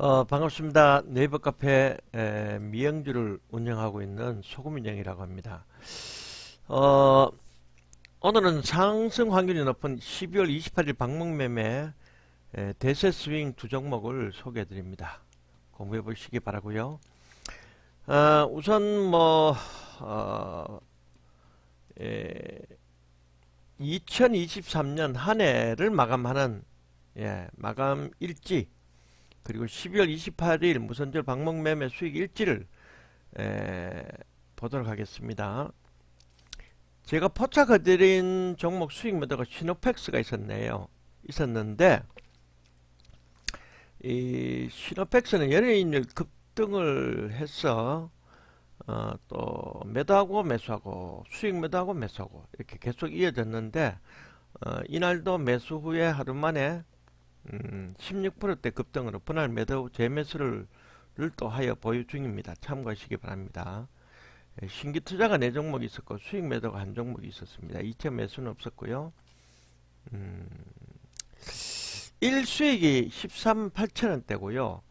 어, 반갑습니다. 네이버 카페 에, 미영주를 운영하고 있는 소금인영이라고 합니다. 어, 오늘은 상승 확률이 높은 12월 28일 방목매매 에, 대세 스윙 두 종목을 소개해 드립니다. 공부해 보시기 바라고요. 어, 우선 뭐 어, 에, 2023년 한 해를 마감하는 예, 마감 일지 그리고 12월 28일 무선절 방목 매매 수익 일지를 에, 보도록 하겠습니다. 제가 포착해드린 종목 수익 매도가 시노펙스가 있었네요. 있었는데 이 시노펙스는 연예인을 급등을 해서 어, 또 매도하고 매수하고 수익 매도하고 매수하고 이렇게 계속 이어졌는데 어, 이날도 매수 후에 하루 만에 음, 16%대 급등으로 분할 매도 재매수를 또 하여 보유 중입니다. 참고하시기 바랍니다. 예, 신규 투자가 4종목이 있었고 수익 매도가 한 종목이 있었습니다. 2차 매수는 없었고요. 음, 1수익이 13, 8천원대고요.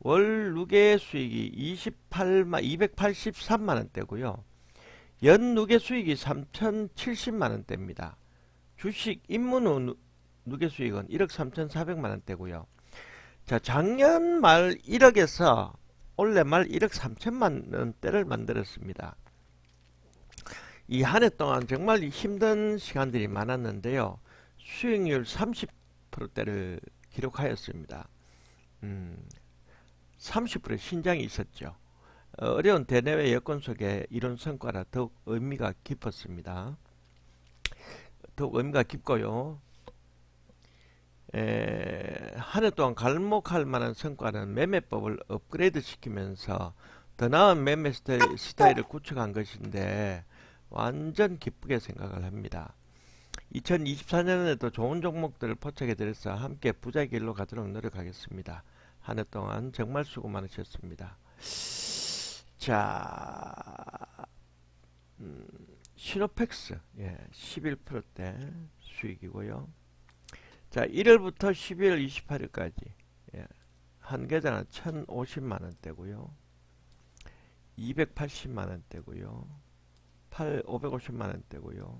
월 누계 수익이 28만, 283만원대고요. 연 누계 수익이 3,070만원대입니다. 주식 입문 후 누- 누계 수익은 1억 3,400만 원대고요. 자, 작년 말 1억에서 올해 말 1억 3천만 원대를 만들었습니다. 이 한 해 동안 정말 힘든 시간들이 많았는데요. 수익률 30%대를 기록하였습니다. 음, 30% 신장이 있었죠. 어, 어려운 대내외 여건 속에 이룬 성과라 더욱 의미가 깊었습니다. 더욱 의미가 깊고요. 한해 동안 갈목할 만한 성과는 매매법을 업그레이드 시키면서 더 나은 매매 스타일, 스타일을 구축한 것인데 완전 기쁘게 생각을 합니다. 2024년에도 좋은 종목들을 포착해 드려서 함께 부자의 길로 가도록 노력하겠습니다. 한 해 동안 정말 수고 많으셨습니다. 자, 음, 시노펙스 예, 11%대 수익이고요. 자, 1월부터 12월 28일까지 예, 한 계좌는 1,050만 원대고요. 280만 원대고요. 8 550만 원대고요.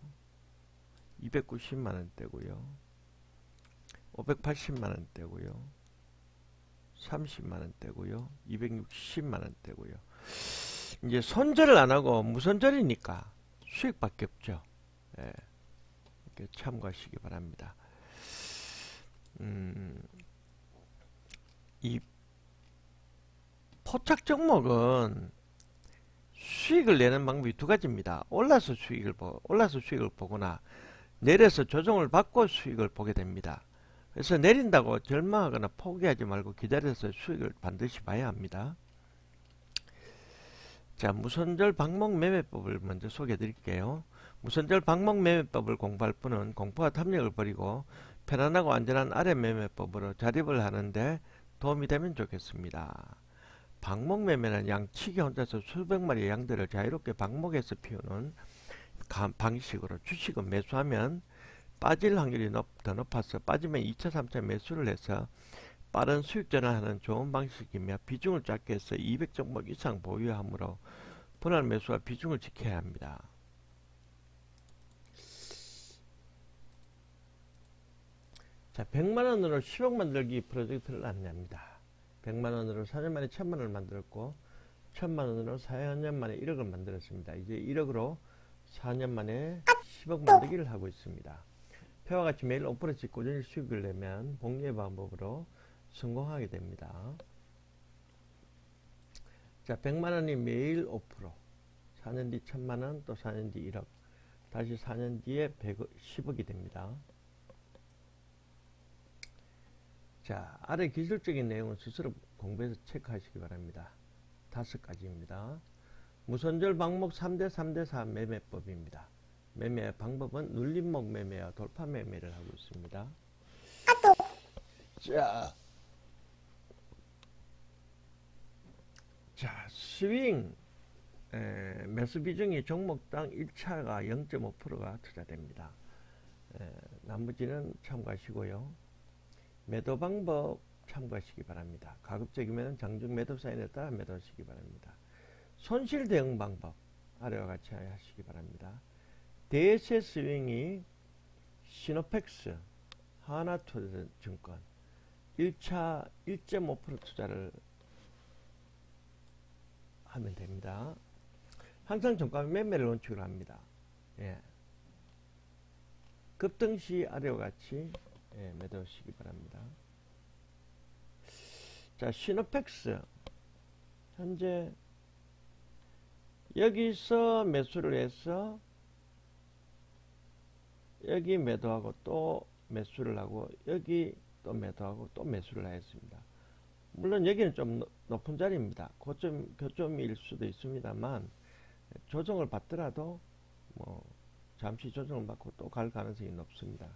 290만 원대고요. 580만 원대고요. 30만 원대고요. 260만 원대고요. 이제 손절을 안 하고 무손절이니까 수익밖에 없죠. 예. 이렇게 참고하시기 바랍니다. 음, 이 포착 종목은 수익을 내는 방법이 두 가지입니다. 올라서 수익을 보, 올라서 수익을 보거나 내려서 조정을 받고 수익을 보게 됩니다. 그래서 내린다고 절망하거나 포기하지 말고 기다려서 수익을 반드시 봐야 합니다. 자, 무선절 방목 매매법을 먼저 소개해 드릴게요. 무선절 방목 매매법을 공부할 분은 공포와 탐욕을 버리고 편안하고 안전한 아래 매매법으로 자립을 하는데 도움이 되면 좋겠습니다. 방목 매매는 양치기 혼자서 수백 마리의 양들을 자유롭게 방목에서 피우는 가- 방식으로 주식은 매수하면 빠질 확률이 높, 더 높아서 빠지면 2차, 3차 매수를 해서 빠른 수익 전환하는 좋은 방식이며 비중을 작게 해서 200종목 이상 보유하므로 분할 매수와 비중을 지켜야 합니다. 자, 100만 원으로 10억 만들기 프로젝트를 안내합니다. 100만 원으로 4년 만에 1000만 원을 만들었고, 1000만 원으로 4년 만에 1억을 만들었습니다. 이제 1억으로 4년 만에 10억 만들기를 하고 있습니다. 표와 같이 매일 5%씩 꾸준히 수익을 내면 복리의 방법으로 성공하게 됩니다. 자, 100만 원이 매일 5%, 4년 뒤 1000만 원, 또 4년 뒤 1억, 다시 4년 뒤에 100억, 10억이 됩니다. 자, 아래 기술적인 내용은 스스로 공부해서 체크하시기 바랍니다. 다섯 가지입니다. 무선절 방목 3대 3대 4 매매법입니다. 매매 방법은 눌림목 매매와 돌파 매매를 하고 있습니다. 자, 자 스윙 에, 매수 비중이 종목당 1차가 0.5%가 투자됩니다. 에, 나머지는 참고하시고요. 매도 방법 참고하시기 바랍니다. 가급적이면 장중 매도 사인에 따라 매도하시기 바랍니다. 손실 대응 방법 아래와 같이 하시기 바랍니다. 대세 스윙이 시노펙스 하나투자증권 1차 1.5% 투자를 하면 됩니다. 항상 정가면 매매를 원칙으로 합니다. 예. 급등 시 아래와 같이 예, 매도하시기 바랍니다. 자, 시노펙스 현재 여기서 매수를 해서 여기 매도하고 또 매수를 하고 여기 또 매도하고 또 매수를 하였습니다. 물론 여기는 좀 높- 높은 자리입니다. 고점 교점일 수도 있습니다만 조정을 받더라도 뭐 잠시 조정을 받고 또 갈 가능성이 높습니다.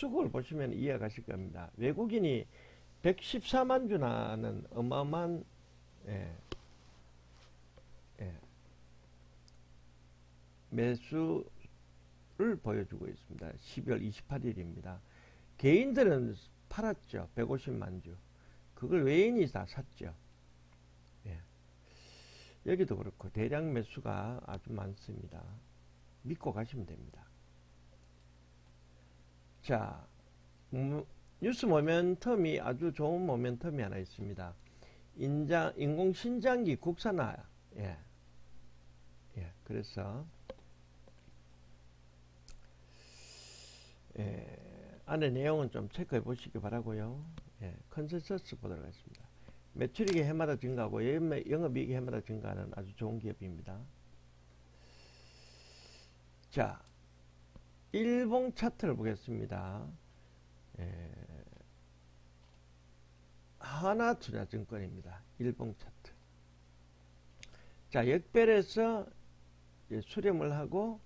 음, 수급을 보시면 이해가실 겁니다. 외국인이 114만 주나는 어마어마한 예, 예, 매수를 보여주고 있습니다. 12월 28일입니다. 개인들은 팔았죠. 150만 주. 그걸 외인이 다 샀죠. 예. 여기도 그렇고 대량 매수가 아주 많습니다. 믿고 가시면 됩니다. 자, 음, 뉴스 모멘텀이 아주 좋은 모멘텀이 하나 있습니다. 인장, 인공신장기 국산화. 예. 예, 그래서, 예, 안에 내용은 좀 체크해 보시기 바라고요 예, 컨센서스 보도록 하겠습니다. 매출액이 해마다 증가하고 연- 영업이익이 해마다 증가하는 아주 좋은 기업입니다. 자, 일봉 차트를 보겠습니다. 예, 하나투자증권입니다. 일봉 차트. 자, 역별에서 이제 수렴을 하고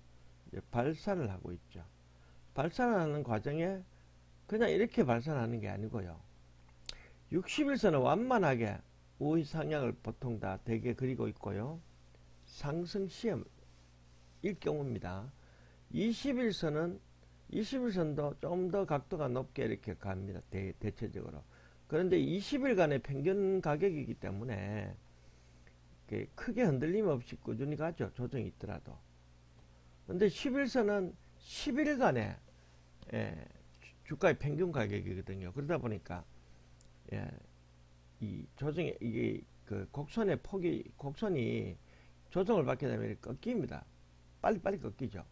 이제 발산을 하고 있죠. 발산하는 과정에 그냥 이렇게 발산하는 게 아니고요. 60일선은 완만하게 우의 상향을 보통 다 대개 그리고 있고요. 상승 시험 일 경우입니다. 20일선은 21선도 좀 더 각도가 높게 이렇게 갑니다. 대, 대체적으로. 그런데 20일간의 평균 가격이기 때문에 크게 흔들림 없이 꾸준히 가죠. 조정이 있더라도. 근데 11선은 10일간의 예, 주- 주가의 평균 가격이거든요. 그러다 보니까 예, 이 조정이 이게 그 곡선의 폭이 곡선이 조정을 받게 되면 꺾입니다. 빨리빨리 꺾이죠.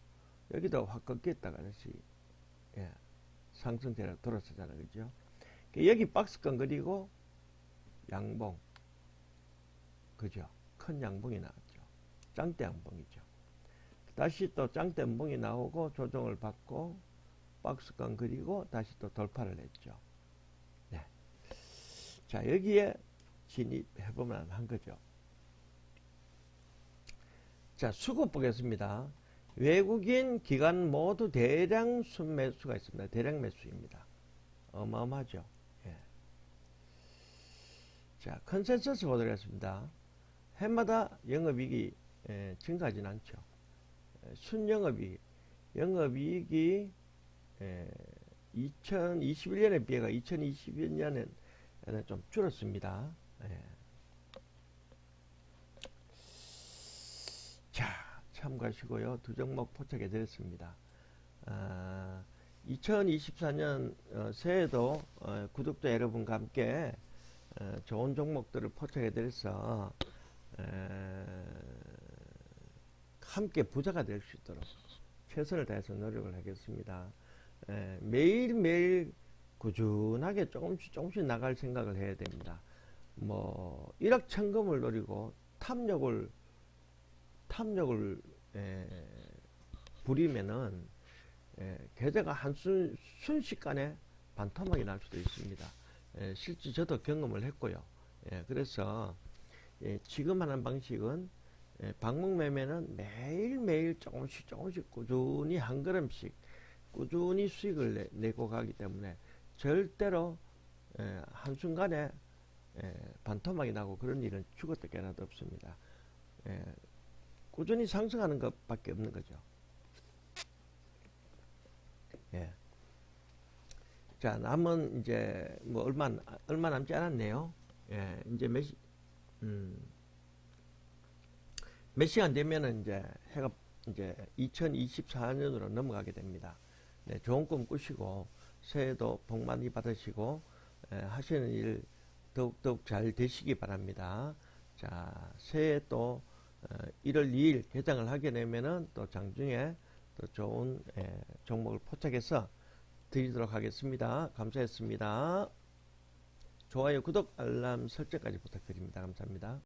여기도 확 꺾였다가 다시 예, 상승세로 돌아서잖아요. 그죠? 그 여기 박스권 그리고 양봉 그죠? 큰 양봉이 나왔죠. 짱대 양봉이죠. 다시 또 짱대 양봉이 나오고 조정을 받고 박스권 그리고 다시 또 돌파를 했죠. 네. 자, 여기에 진입해보면 한 거죠. 자, 수급 보겠습니다. 외국인 기관 모두 대량 순매수가 있습니다. 대량 매수입니다. 어마어마하죠. 예. 자, 컨센서스 보도록 하겠습니다. 해마다 영업이익이 예, 증가하진 않죠. 예, 순영업이익, 영업이익이 예, 2021년에 비해가 2021년에는 좀 줄었습니다. 예. 자, 참고하시고요. 두 종목 포착해 드렸습니다. 아, 2024년 어, 새해도 어, 구독자 여러분과 함께 어, 좋은 종목들을 포착해 드려서 에, 함께 부자가 될 수 있도록 최선을 다해서 노력을 하겠습니다. 에, 매일매일 꾸준하게 조금씩 조금씩 나갈 생각을 해야 됩니다. 뭐 일확천금을 노리고 탐욕을 탐욕을 에, 부리면은 에, 계좌가 한 순 순식간에 반토막이 날 수도 있습니다. 에, 실제 저도 경험을 했고요. 예, 그래서 예, 지금 하는 방식은 예, 방목 매매는 매일매일 조금씩 조금씩 꾸준히 한 걸음씩 꾸준히 수익을 내, 내고 가기 때문에 절대로 예, 한순간에 예, 반토막이 나고 그런 일은 죽었다 깨나도 없습니다. 예, 꾸준히 상승하는 것밖에 없는 거죠. 예. 자, 남은 이제 뭐 얼마 얼마 남지 않았네요. 예, 이제 몇 시, 음, 몇 시간 되면은 이제 해가 이제 2024년으로 넘어가게 됩니다. 네, 좋은 꿈 꾸시고 새해도 복 많이 받으시고 에, 하시는 일 더욱 더욱 잘 되시기 바랍니다. 자, 새해 또 어, 1월 2일 개장을 하게 되면은 또 장중에 또 좋은 에, 종목을 포착해서 드리도록 하겠습니다. 감사했습니다. 좋아요, 구독, 알람 설정까지 부탁드립니다. 감사합니다.